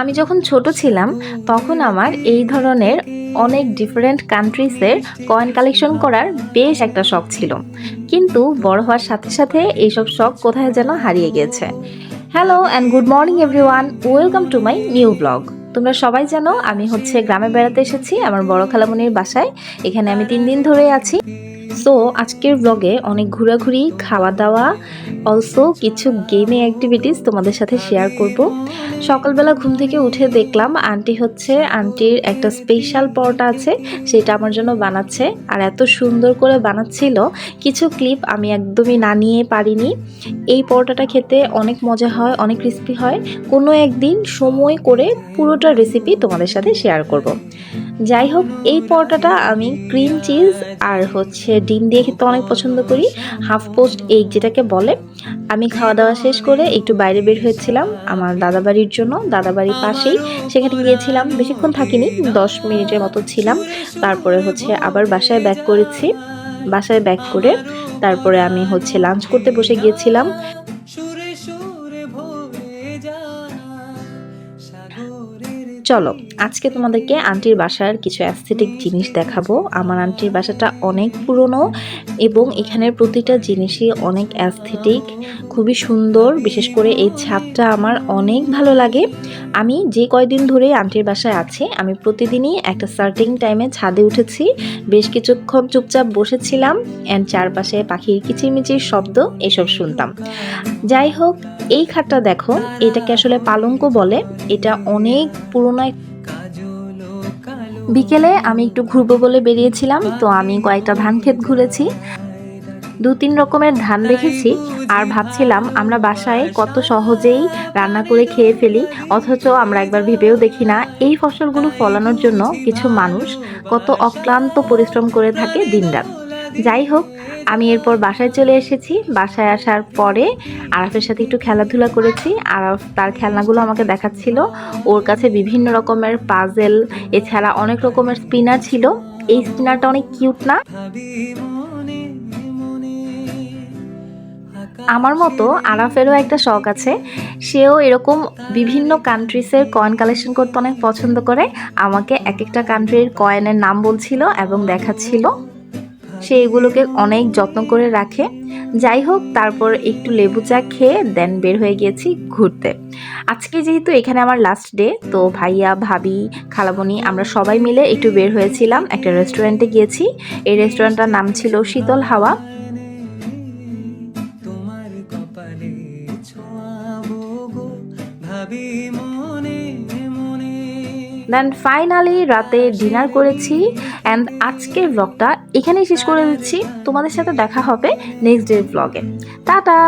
আমি যখন ছোট ছিলাম, তখন আমার এই ধরনের অনেক ডিফারেন্ট কান্ট্রিজের কয়েন কালেকশন করার বেশ একটা শখ ছিল। কিন্তু বড় হওয়ার সাথে সাথে এইসব শখ কোথায় যেন হারিয়ে গিয়েছে hello and good morning everyone welcome to my new blog তোমরা সবাই জানো, আমি হচ্ছে গ্রামে বেড়াতে এসেছি, আমার বড় খালামনির বাসায়। এখানে আমি তিন দিন ধরে আছি। সো আজকের ব্লগে অনেক ঘোরাঘুরি খাওয়া দাওয়া অলসো কিছু গেমিং অ্যাক্টিভিটিস তোমাদের সাথে শেয়ার করব। সকালবেলা ঘুম থেকে উঠে দেখলাম আন্টি হচ্ছে আন্টির একটা স্পেশাল পরোটা আছে, সেটা আমার জন্য বানাচ্ছে। আর এত সুন্দর করে বানাচ্ছিল, কিছু ক্লিপ আমি একদমই না নিয়ে পারিনি। এই পরোটাটা খেতে অনেক মজা হয়, অনেক ক্রিস্পি হয়। কোনো একদিন সময় করে পুরোটা রেসিপি তোমাদের সাথে শেয়ার করব। যাই হোক, এই পরোটাটা আমি ক্রিম চিজ আর হচ্ছে ডিম দিয়ে খেতে অনেক পছন্দ করি। হাফ পোস্ট এগ যেটাকে বলে। আমি খাওয়া দাওয়া শেষ করে একটু বাইরে বের হয়েছিলাম আমার দাদাবাড়ির জন্য। দাদাবাড়ির পাশেই সেখানে গিয়েছিলাম। বেশিক্ষণ থাকিনি, দশ মিনিটের মতো ছিলাম। তারপরে হচ্ছে আবার বাসায় ব্যাক করেছি। বাসায় ব্যাক করে তারপরে আমি হচ্ছে লাঞ্চ করতে বসে গিয়েছিলাম। সুরে সুরে যাওয়া সাগরের চলো, আজকে তোমাদেরকে আন্টির বাসার কিছু অ্যাস্থেটিক জিনিস দেখাবো। আমার আন্টির বাসাটা অনেক পুরনো এবং এখানের প্রতিটা জিনিসই অনেক অ্যাস্থেটিক খুবই সুন্দর। বিশেষ করে এই ছাদটা আমার অনেক ভালো লাগে। আমি যে কয়দিন ধরে আন্টির বাসায় আছি, আমি প্রতিদিনই একটা সার্টিং টাইমে ছাদে উঠেছি। বেশ কিছুক্ষণ চুপচাপ বসেছিলাম অ্যান্ড চারপাশে পাখির কিচিরমিচির শব্দ, এসব শুনতাম। যাই হোক, এই খাটটা দেখো, এটাকে আসলে পালঙ্ক বলে। এটা অনেক পুরনো এক- বিকেলে আমি একটু ঘুরবো বলে বেরিয়েছিলাম, তো আমি কয়েকটা ধান ক্ষেত ঘুরেছি। দু তিন রকমের ধান দেখেছি, আর ভাবছিলাম আমরা বাসায় কত সহজেই রান্না করে খেয়ে ফেলি, অথচ আমরা একবার ভেবেও দেখি না এই ফসলগুলো ফলানোর জন্য কিছু মানুষ কত অক্লান্ত পরিশ্রম করে থাকে দিনরাত। যাই হোক আমি এরপর বাসায় চলে এসেছি। বাসায় আসার পরে আরাফের সাথে একটু খেলাধুলা করেছি। আরাফ তার খেলনাগুলো আমাকে দেখাচ্ছিল। ওর কাছে বিভিন্ন রকমের পাজেল এছাড়া অনেক রকমের স্পিনার ছিল। এই স্পিনারটা অনেক কিউট না? আমার মতো আরাফেরও একটা শখ আছে। সেও এরকম বিভিন্ন কান্ট্রিসের কয়েন কালেকশন করতে অনেক পছন্দ করে। আমাকে এক একটা কান্ট্রির কয়েনের নাম বলছিল এবং দেখাচ্ছিল। সে এগুলোকে অনেক যত্ন করে রাখে। যাই হোক, তারপর একটু লেবু চা খেয়ে দেন বের হয়ে গিয়েছি ঘুরতে। আজকে যেহেতু এখানে আমার লাস্ট ডে তো ভাইয়া, ভাবি খালাবনি আমরা সবাই মিলে একটু বের হয়েছিলাম একটা রেস্টুরেন্টে গিয়েছি। এই রেস্টুরেন্টটার নাম ছিল শীতল হাওয়া। তোমার কপালে ছোঁয়াবো গো, ভাবি দেন ফাইনালি রাতে ডিনার করেছি অ্যান্ড আজকের ব্লগটা এখানেই শেষ করে দিচ্ছি। তোমাদের সাথে দেখা হবে নেক্সট ডে ব্লগে টাটা!